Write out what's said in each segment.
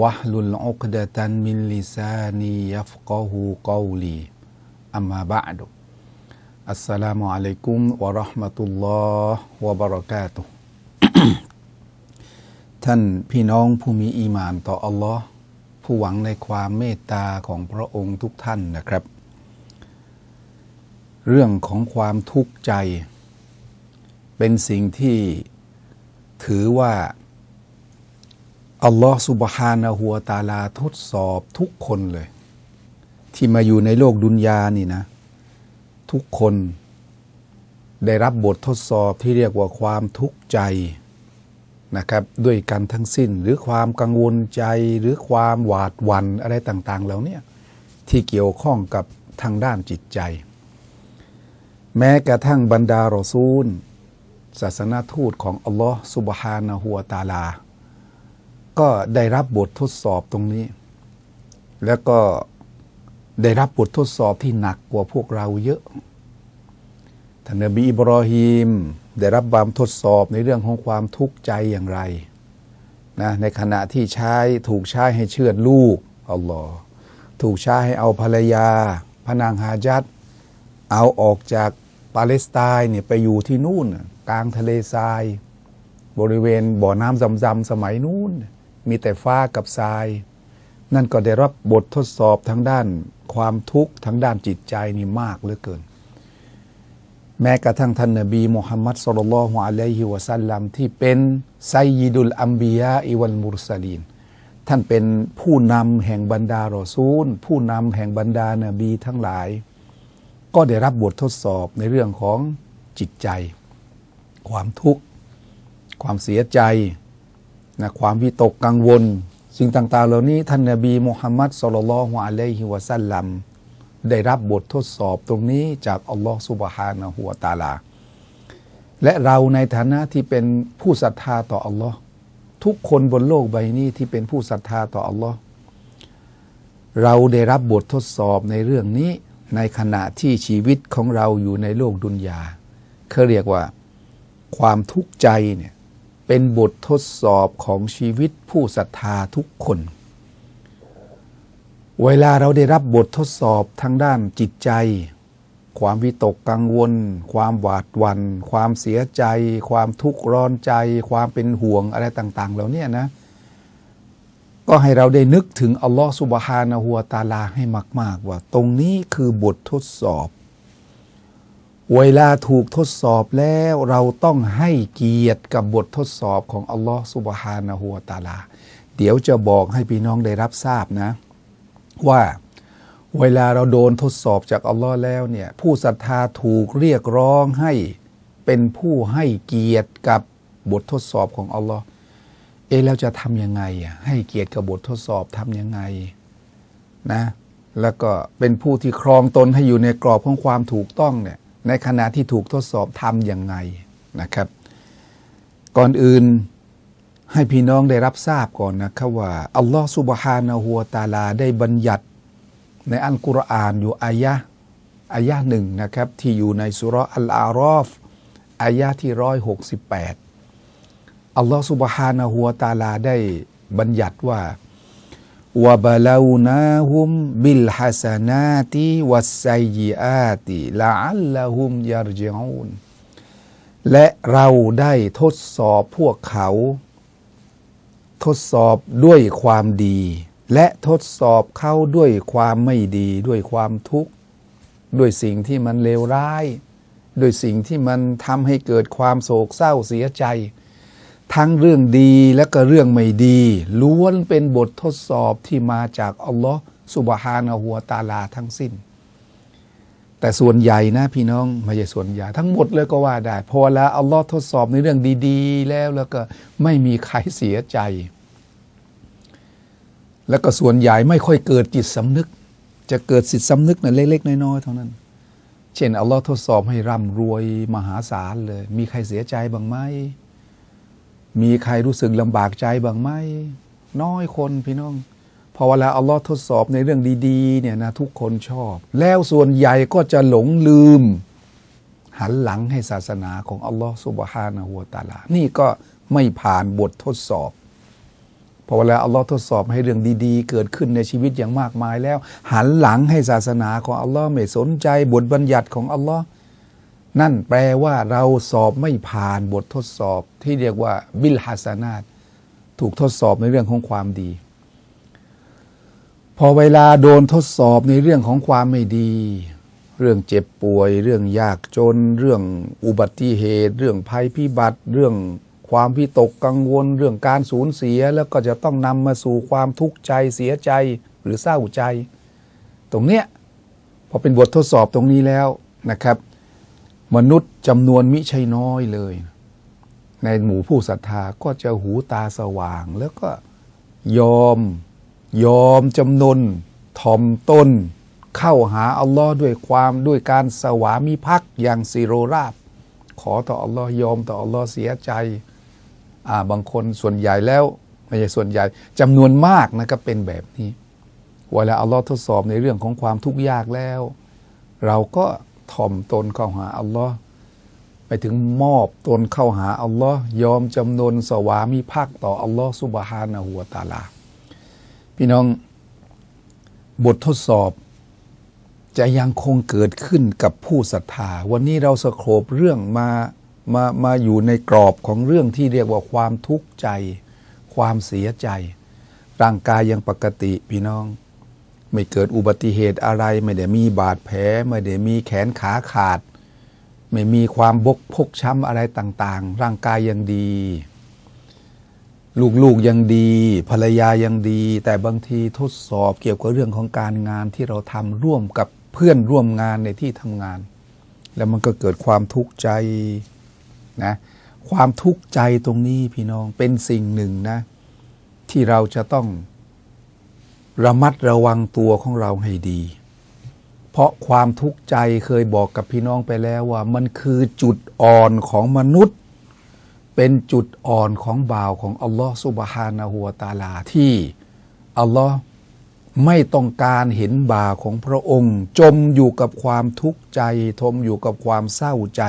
วะลุลอุกดะตันมิลิซานียัฟกอฮูกอลีอัมมาบะดุอัสสลามุอะลัยกุมวะราะห์มะตุลลอฮ์วะบะเราะกาตุท่านพี่น้องผู้มีอีมานต่ออัลลอฮ์ผู้หวังในความเมตตาของพระองค์ทุกท่านนะครับ เรื่องของความทุกข์ใจ เป็นสิ่งที่ถือว่า อัลลอฮ์สุบฮานะฮัวตาลาทดสอบทุกคนเลย ที่มาอยู่ในโลกดุนยานี่นะ ทุกคนได้รับบททดสอบที่เรียกว่าความทุกข์ใจนะครับด้วยกันทั้งสิ้นหรือความกังวลใจหรือความหวาดหวั่นอะไรต่างๆเหล่านี้ที่เกี่ยวข้องกับทางด้านจิตใจ แม้กระทั่งบรรดารอซูล ศาสนาทูตของอัลลอฮ์สุบฮานะฮัวตาลา ก็ได้รับบททดสอบตรงนี้ แล้วก็ได้รับบททดสอบที่หนักกว่าพวกเราเยอะท่านนบีอิบรอฮีมได้รับบามทดสอบในเรื่องของความทุกข์ใจอย่างไรนะในขณะที่ใช้ถูกใช้ให้เชือดลูกอัลลอฮ์ถูกใช้ให้เอาภรรยา พนางฮาจัดเอาออกจากปาเลสไตน์เนี่ยไปอยู่ที่นู่น กลางทะเลทราย บริเวณบ่อน้ำจำๆสมัยนู้น มีแต่ฟ้ากับทราย นั่นก็ได้รับบททดสอบทางด้านความทุกข์ทางด้านจิตใจนี่มากเหลือเกิน แม้กระทั่งท่านนบีมุฮัมมัดสุลลัลฮุอะลัยฮิวะสัลลัมที่เป็นไซยิดุลอัมบียาอิวัลมุรสลีนท่านเป็นผู้นำแห่งบรรดารอซูล ผู้นำแห่งบรรดานบีทั้งหลาย ก็ได้รับบททดสอบในเรื่องของจิตใจ ความทุกข์ ความเสียใจ นะความวิตกกังวล สิ่งต่างๆ เหล่านี้ท่านนบีมุฮัมมัดสุลลัลฮุอะลัยฮิวะสัลลัมได้รับบททดสอบตรงนี้จากอัลลอฮ์สุบฮานะฮูวตาลา และเราในฐานะที่เป็นผู้ศรัทธาต่ออัลลอฮ์ทุกคนบนโลกใบนี้ที่เป็นผู้ศรัทธาต่ออัลลอฮ์เราได้รับบททดสอบในเรื่องนี้ในขณะที่ชีวิตของเราอยู่ในโลกดุนยาเขาเรียกว่า ความทุกข์ใจเนี่ย เป็นบททดสอบของชีวิตผู้ศรัทธาทุกคน เวลาเราได้รับบททดสอบทางด้านจิตใจ ความวิตกกังวล ความหวาดหวัน่นความเสียใจ ความทุกข์ร้อนใจ ความเป็นห่วงอะไรต่าง ๆ เหล่านี้นะ ก็ให้เราได้นึกถึงอัลลอฮฺสุบฮานะฮัวตาลาให้มาก ๆ ว่า ตรงนี้คือบททดสอบ เวลาถูกทดสอบแล้วเราต้องให้เกียรติกับบททดสอบของอัลลอฮฺสุบฮานะฮัวตาลา เดี๋ยวจะบอกให้พี่น้องได้รับทราบนะ ว่าเวลาเราโดนทดสอบจากอัลลอฮ์แล้วเนี่ยผู้ศรัทธาถูกเรียกร้องให้เป็นผู้ให้เกียรติกับบททดสอบของอัลลอฮ์เอแล้วจะทำยังไงอะให้เกียรติกับบททดสอบทำยังไงนะแล้วก็เป็นผู้ที่ครองตนให้อยู่ในกรอบของความถูกต้องเนี่ย ในขณะที่ถูกทดสอบทำอยังไงนะครับ ก่อนอื่นให้พี่น้องได้รับทราบก่อนนะครับว่า อัลลอฮฺสุบฮานะฮัวตาลาได้บัญญัติในอัลกุรอานอยู่อายะอายะหนึ่งนะครับ ที่อยู่ในสุรอัลอารอฟอายะที่ร้อยหกสิบแปดอัลลอฮฺสุบฮานะฮัวตาลาได้บัญญัติว่า วะบะลานาฮุมบิลฮัสนาติวัสไซยิอาติละอัลละฮุมยารจิอูนและเราได้ทดสอบพวกเขา ทดสอบด้วยความดี และทดสอบเขาด้วยความไม่ดี ด้วยความทุกข์ ด้วยสิ่งที่มันเลวร้าย ด้วยสิ่งที่มันทำให้เกิดความโศกเศร้าเสียใจ ทั้งเรื่องดีและก็เรื่องไม่ดีล้วนเป็นบททดสอบที่มาจากอัลลอฮ์สุบฮานะฮัวตาลาทั้งสิ้น แต่ส่วนใหญ่นะพี่น้องไม่ใช่ส่วนใหญ่ทั้งหมดเลยก็ว่าได้พอแล้วอัลลอฮ์ทดสอบในเรื่องดีๆ แล้วแล้วก็ไม่มีใครเสียใจ แล้วก็ส่วนใหญ่ไม่ค่อยเกิดจิตสำนึก จะเกิดสิทธิสำนึกนะเล็กๆน้อยๆเท่านั้น เช่นอัลลอฮ์ทดสอบให้ร่ำรวยมหาศาลเลย มีใครเสียใจบ้างไหม มีใครรู้สึกลำบากใจบ้างไหมน้อยคนพี่น้อง พอเวลาอัลลอฮ์ทดสอบในเรื่องดีๆเนี่ยนะทุกคนชอบ แล้วส่วนใหญ่ก็จะหลงลืม หันหลังให้ศาสนาของอัลลอฮ์สุบฮานะฮูวตาลา นี่ก็ไม่ผ่านบททดสอบ พอเวลาอัลลอฮ์ทดสอบให้เรื่องดีๆ เกิดขึ้นในชีวิตอย่างมากมายแล้ว หันหลังให้ศาสนาของอัลลอฮ์ไม่สนใจบทบัญญัติของอัลลอฮ์ นั่นแปลว่าเราสอบไม่ผ่านบททดสอบที่เรียกว่าบิลฮัสนาตถูกทดสอบในเรื่องของความดี พอเวลาโดนทดสอบในเรื่องของความไม่ดี เรื่องเจ็บป่วย เรื่องยากจน เรื่องอุบัติเหตุ เรื่องภัยพิบัติ เรื่องความพิตกกังวล เรื่องการสูญเสียแล้วก็จะต้องนำมาสู่ความทุกข์ใจเสียใจหรือเศร้าใจ ตรงเนี้ยพอเป็นบททดสอบตรงนี้แล้วนะครับ มนุษย์จำนวนมิใช่น้อยเลย ในหมู่ผู้ศรัทธาก็จะหูตาสว่าง แล้วก็ยอม ยอมจำนนถ่อมตนเข้าหาอัลลอฮ์ด้วยความด้วยการสวามิภักดิ์อย่างสิโรราบ ขอต่ออัลลอฮ์ยอมต่ออัลลอฮ์เสียใจอ่าบางคนส่วนใหญ่แล้วไม่ใช่ส่วนใหญ่จำนวนมากนะครับเป็นแบบนี้เวลาอัลลอฮ์ทดสอบในเรื่องของความทุกข์ยากแล้ว เราก็ ถ่อมตนเข้าหาอัลลอฮ์ไปถึงมอบตนเข้าหาอัลลอฮ์ยอมจำนนสวามิภักดิ์ต่ออัลลอฮ์สุบฮานะฮูวตาลา พี่น้องบททดสอบจะยังคงเกิดขึ้นกับผู้ศรัทธา วันนี้เราสโคบเรื่องมามามาอยู่ในกรอบของเรื่องที่เรียกว่าความทุกข์ใจ ความเสียใจ ร่างกายยังปกติพี่น้อง ไม่เกิดอุบัติเหตุอะไร ไม่ได้มีบาดแผล ไม่ได้มีแขนขาขาด ไม่มีความบกพกช้ำอะไรต่างๆ ร่างกายยังดี ลูกๆยังดี ภรรยายังดี แต่บางทีทดสอบเกี่ยวกับเรื่องของการงานที่เราทำร่วมกับเพื่อนร่วมงานในที่ทำงาน แล้วมันก็เกิดความทุกข์ใจนะความทุกข์ใจตรงนี้พี่น้องเป็นสิ่งหนึ่งนะ ที่เราจะต้อง ระมัดระวังตัวของเราให้ดี เพราะความทุกข์ใจเคยบอกกับพี่น้องไปแล้วว่า มันคือจุดอ่อนของมนุษย์ เป็นจุดอ่อนของบ่าวของอัลลอฮ์สุบฮานะฮูวะตาลาที่อัลลอฮ์ไม่ต้องการเห็นบ่าวของพระองค์ จมอยู่กับความทุกข์ใจทมอยู่กับความเศร้าใจ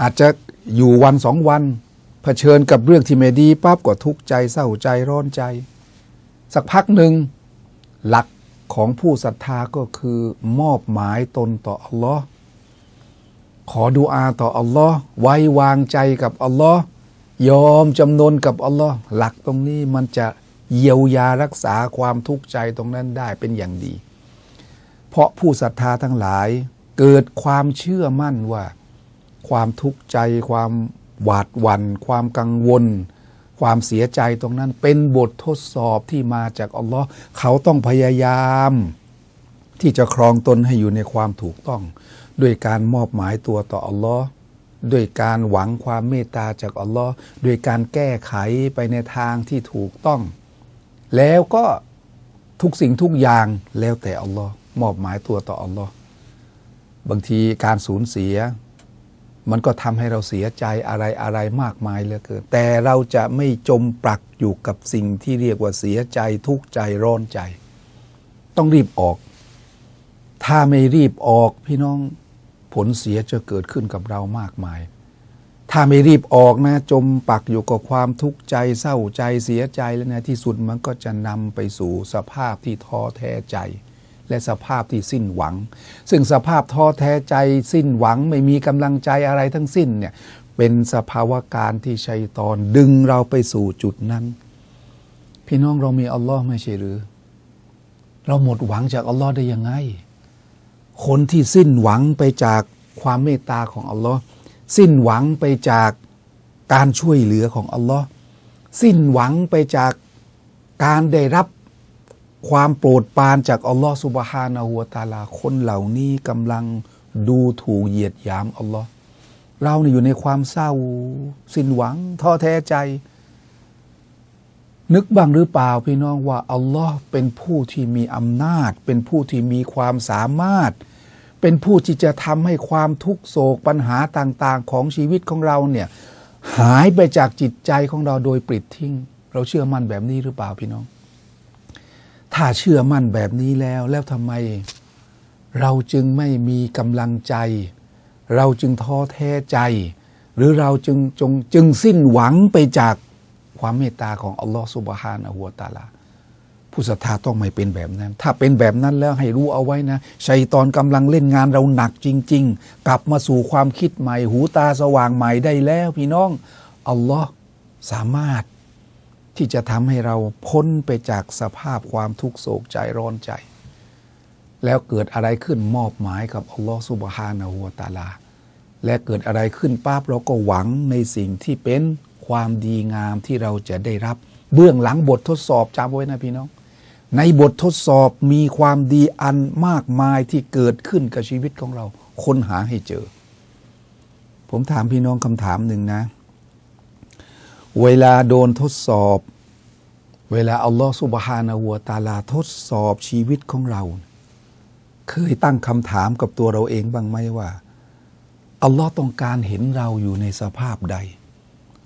อาจจะอยู่วันสองวันเผชิญกับเรื่องที่ไม่ดีปั๊บก็ทุกข์ใจเศร้าใจร้อนใจ สักพักหนึ่งหลักของผู้ศรัทธาก็คือมอบหมายตนต่ออัลลอฮ์ขอดูอาต่ออัลลอฮ์ไว้วางใจกับอัลลอฮ์ยอมจำนนกับอัลลอฮ์หลักตรงนี้มันจะเยียวยารักษาความทุกข์ใจตรงนั้นได้เป็นอย่างดี เพราะผู้ศรัทธาทั้งหลายเกิดความเชื่อมั่นว่า ความทุกข์ใจความหวาดหวัน่นความกังวล ความเสียใจตรงนั้น เป็นบททดสอบที่มาจากอัลลอฮ์เขาต้องพยายาม ที่จะครองตนให้อยู่ในความถูกต้อง ด้วยการมอบหมายตัวต่ออัลลอฮ์ด้วยการหวังความเมตตาจากอัลลอฮ์ด้วยการแก้ไขไปในทางที่ถูกต้อง แล้วก็ทุกสิ่งทุกอย่างแล้วแต่อัลลอฮ์มอบหมายตัวต่ออัลลอฮ์บางทีการสูญเสีย มันก็ทำให้เราเสียใจอะไรอะไรมากมายเหลือเกิน แต่เราจะไม่จมปลักอยู่กับสิ่งที่เรียกว่าเสียใจทุกข์ใจร้อนใจ ต้องรีบออก ถ้าไม่รีบออกพี่น้องผลเสียจะเกิดขึ้นกับเรามากมาย ถ้าไม่รีบออกนะ จมปักอยู่กับความทุกข์ใจเศร้าใจเสียใจแล้วนะที่สุดมันก็จะนำไปสู่สภาพที่ท้อแท้ใจ และสภาพที่สิ้นหวัง ซึ่งสภาพท้อแท้ใจสิ้นหวังไม่มีกำลังใจอะไรทั้งสิ้นเนี่ยเป็นสภาวะการที่ชัยตอนดึงเราไปสู่จุดนั้น พี่น้องเรามีอัลลอฮ์ไม่ใช่หรือ เราหมดหวังจากอัลลอฮ์ได้ยังไง คนที่สิ้นหวังไปจากความเมตตาของอัลลอฮ์สิ้นหวังไปจากการช่วยเหลือของอัลลอฮ์สิ้นหวังไปจากการได้รับ ความโปรดปรานจากอัลลอฮ์สุบฮานาหัวตาลาคนเหล่านี้กำลังดูถูกเหยียดหยามอัลลอฮ์เราเนี่ยอยู่ในความเศร้า สิ้นหวังท้อแท้ใจ นึกบ้างหรือเปล่าพี่น้องว่าอัลลอฮ์เป็นผู้ที่มีอำนาจ เป็นผู้ที่มีความสามารถ เป็นผู้ที่จะทำให้ความทุกโศกปัญหาต่าง ๆ ของชีวิตของเราเนี่ยหายไปจากจิตใจของเราโดยปลิดทิ้ง เราเชื่อมั่นแบบนี้หรือเปล่าพี่น้อง ถ้าเชื่อมั่นแบบนี้แล้วแล้วทำไม เราจึงไม่มีกำลังใจ เราจึงท้อแท้ใจ หรือเราจึงจงจึงสิ้นหวังไปจากความเมตตาของอัลลอฮฺสุบฮานะฮูวตาลาผู้ศรัทธาต้องไม่เป็นแบบนั้น ถ้าเป็นแบบนั้นแล้วให้รู้เอาไว้นะ ชัยตอนกำลังเล่นงานเราหนักจริง ๆ กลับมาสู่ความคิดใหม่ หูตาสว่างใหม่ได้แล้วพี่น้อง อัลลอฮ์สามารถ ที่จะทำให้เราพ้นไปจากสภาพความทุกโศกใจร้อนใจ แล้วเกิดอะไรขึ้นมอบหมายกับอัลลอฮ์สุบฮานะฮูวตาลา และเกิดอะไรขึ้นปั๊บเราก็หวังในสิ่งที่เป็นความดีงามที่เราจะได้รับ เบื้องหลังบททดสอบจำไว้นะพี่น้อง ในบททดสอบมีความดีอันมากมายที่เกิดขึ้นกับชีวิตของเรา ค้นหาให้เจอ ผมถามพี่น้องคำถามหนึ่งนะ เวลาโดนทดสอบ เวลาอัลลอฮฺสุบฮานะฮูวตาลาทดสอบชีวิตของเรา เคยตั้งคำถามกับตัวเราเองบ้างไหมว่าอัลลอฮ์ต้องการเห็นเราอยู่ในสภาพใด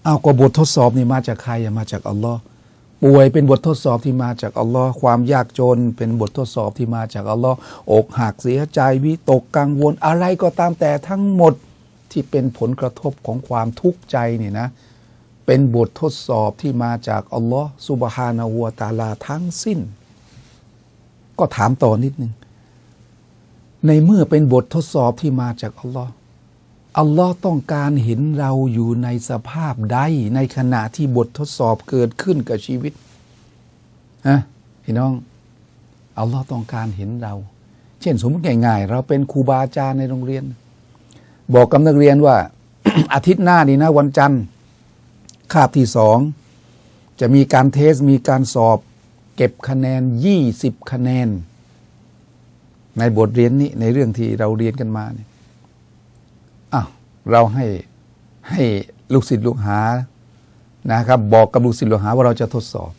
เอากบททดสอบนี่มาจากใครมาจากอัลลอฮ์ป่วยเป็นบททดสอบที่มาจากอัลลอฮ์ความยากจน เป็นบททดสอบที่มาจากอัลลอฮ์อกหักเสียใจวิตกกังวลอะไรก็ตามแต่ทั้งหมดที่เป็นผลกระทบของความทุกข์ใจนี่นะ เป็นบททดสอบที่มาจากอัลลอฮ์สุบฮานาหัวตาลาทั้งสิ้น ก็ถามต่อนิดนึง ในเมื่อเป็นบททดสอบที่มาจากอัลลอฮ์อัลลอฮ์ต้องการเห็นเราอยู่ในสภาพใด ในขณะที่บททดสอบเกิดขึ้นกับชีวิตฮะพี่น้องอัลลอฮ์ต้องการเห็นเรา เช่นสมมติง่ายๆ เราเป็นครูบาอาจารย์ในโรงเรียน บอกกับนักเรียนว่า อาทิตย์หน้านี้นะวันจันทร์ คาบที่สองจะมีการเทสมีการสอบ เก็บคะแนนยี่สิบคะแนน ในบทเรียนนี้ในเรื่องที่เราเรียนกันมาเนี่ยอ้าวเราให้ให้ลูกศิษย์ลูกหานะครับ บอกกับลูกศิษย์ลูกหาว่าเราจะทดสอบ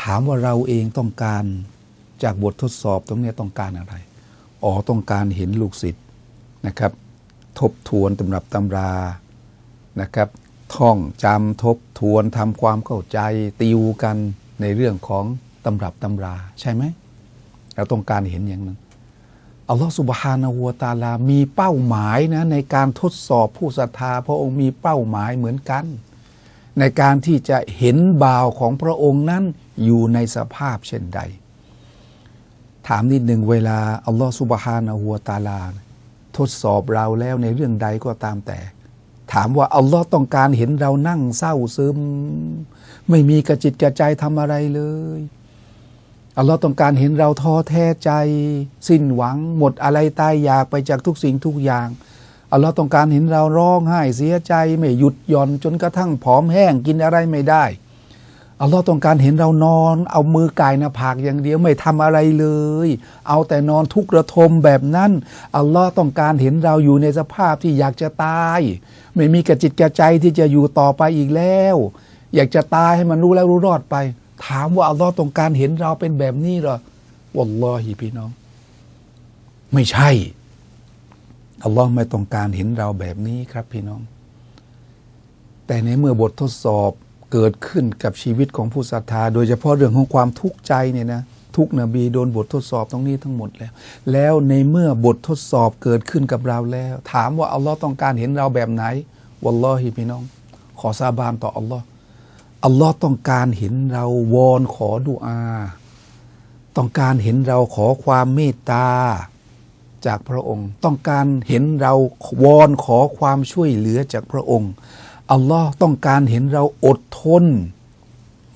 ถามว่าเราเองต้องการจากบททดสอบตรงนี้ต้องการอะไร อ๋อต้องการเห็นลูกศิษย์นะครับ ทบทวนตำรับตำรานะครับ ท่องจำทบทวนทำความเข้าใจติวกันในเรื่องของตำรับตำรา ใช่ไหมเราต้องการเห็นอย่างนั้นอัลลอฮฺสุบฮานาหัวตาลา มีเป้าหมายนะในการทดสอบผู้ศรัทธา พระองค์มีเป้าหมายเหมือนกัน ในการที่จะเห็นบ่าวของพระองค์นั้นอยู่ในสภาพเช่นใด ถามนิดหนึ่งเวลาอัลลอฮฺสุบฮานาหัวตาลา ทดสอบเราแล้วในเรื่องใดก็ตามแต่ ถามว่าอัลลอฮ์ต้องการเห็นเรานั่งเศร้าซึม ไม่มีกระจิตกระใจทำอะไรเลยอัลลอฮ์ต้องการเห็นเราท้อแท้ใจ สิ้นหวัง หมดอะไรตายอยากไปจากทุกสิ่งทุกอย่างอัลลอฮ์ต้องการเห็นเราร้องไห้เสียใจไม่หยุดหย่อนจนกระทั่งผอมแห้งกินอะไรไม่ได้ อัลลอฮ์ต้องการเห็นเรานอน เอามือกายหน้าผากอย่างเดียวไม่ทำอะไรเลย เอาแต่นอนทุกระทมแบบนั้นอัลลอฮ์ต้องการเห็นเราอยู่ในสภาพที่อยากจะตาย ไม่มีกระจิตกระใจที่จะอยู่ต่อไปอีกแล้ว อยากจะตายให้มันรู้แล้วรู้รอดไป ถามว่าอัลลอฮ์ต้องการเห็นเราเป็นแบบนี้หรอวัลลอฮิพี่น้อง ไม่ใช่อัลลอฮ์ไม่ต้องการเห็นเราแบบนี้ครับพี่น้อง แต่ในเมื่อบททดสอบ เกิดขึ้นกับชีวิตของผู้ศรัทธา โดยเฉพาะเรื่องของความทุกข์ใจเนี่ยนะทุกนบีโดนบททดสอบตรงนี้ทั้งหมดแล้ว แล้วในเมื่อบททดสอบเกิดขึ้นกับเราแล้ว ถามว่าอัลลอฮ์ต้องการเห็นเราแบบไหนวัลลอฮิพี่น้อง ขอสาบานต่ออัลลอฮ์อัลลอฮ์ต้องการเห็นเราวอนขอดุอา ต้องการเห็นเราขอความเมตตาจากพระองค์ ต้องการเห็นเราวอนขอความช่วยเหลือจากพระองค์ อัลลอฮ์ต้องการเห็นเราอดทน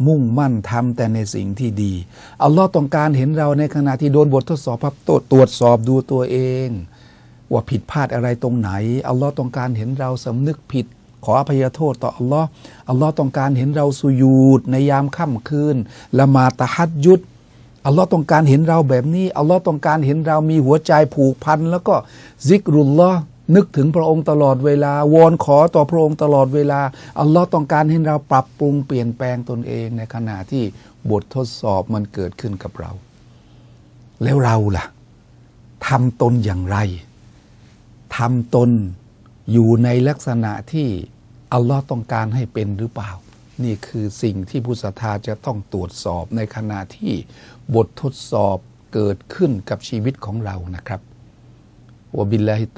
มุ่งมั่นทำแต่ในสิ่งที่ดี อัลลอฮ์ต้องการเห็นเราในขณะที่โดนบททดสอบพับตรวจสอบดูตัวเอง ว่าผิดพลาดอะไรตรงไหน อัลลอฮ์ต้องการเห็นเราสำนึกผิด ขออภัยโทษต่ออัลลอฮ์อัลลอฮ์ต้องการเห็นเราสุยูดในยามค่ำคืนละมาตะฮัดยุดอัลลอฮ์ต้องการเห็นเราแบบนี้ อัลลอฮ์ต้องการเห็นเรามีหัวใจผูกพันแล้วก็ซิกรุลลอฮ์ นึกถึงพระองค์ตลอดเวลาวอนขอต่อพระองค์ตลอดเวลา อัลลอฮ์ต้องการให้เราปรับปรุงเปลี่ยนแปลงตนเองในขณะที่บททดสอบมันเกิดขึ้นกับเรา แล้วเราล่ะทำตนอย่างไรทำตนอยู่ในลักษณะที่อัลลอฮ์ต้องการให้เป็นหรือเปล่า นี่คือสิ่งที่ผู้ศรัทธาจะต้องตรวจสอบในขณะที่บททดสอบเกิดขึ้นกับชีวิตของเรานะครับ วะบิลลาฮิต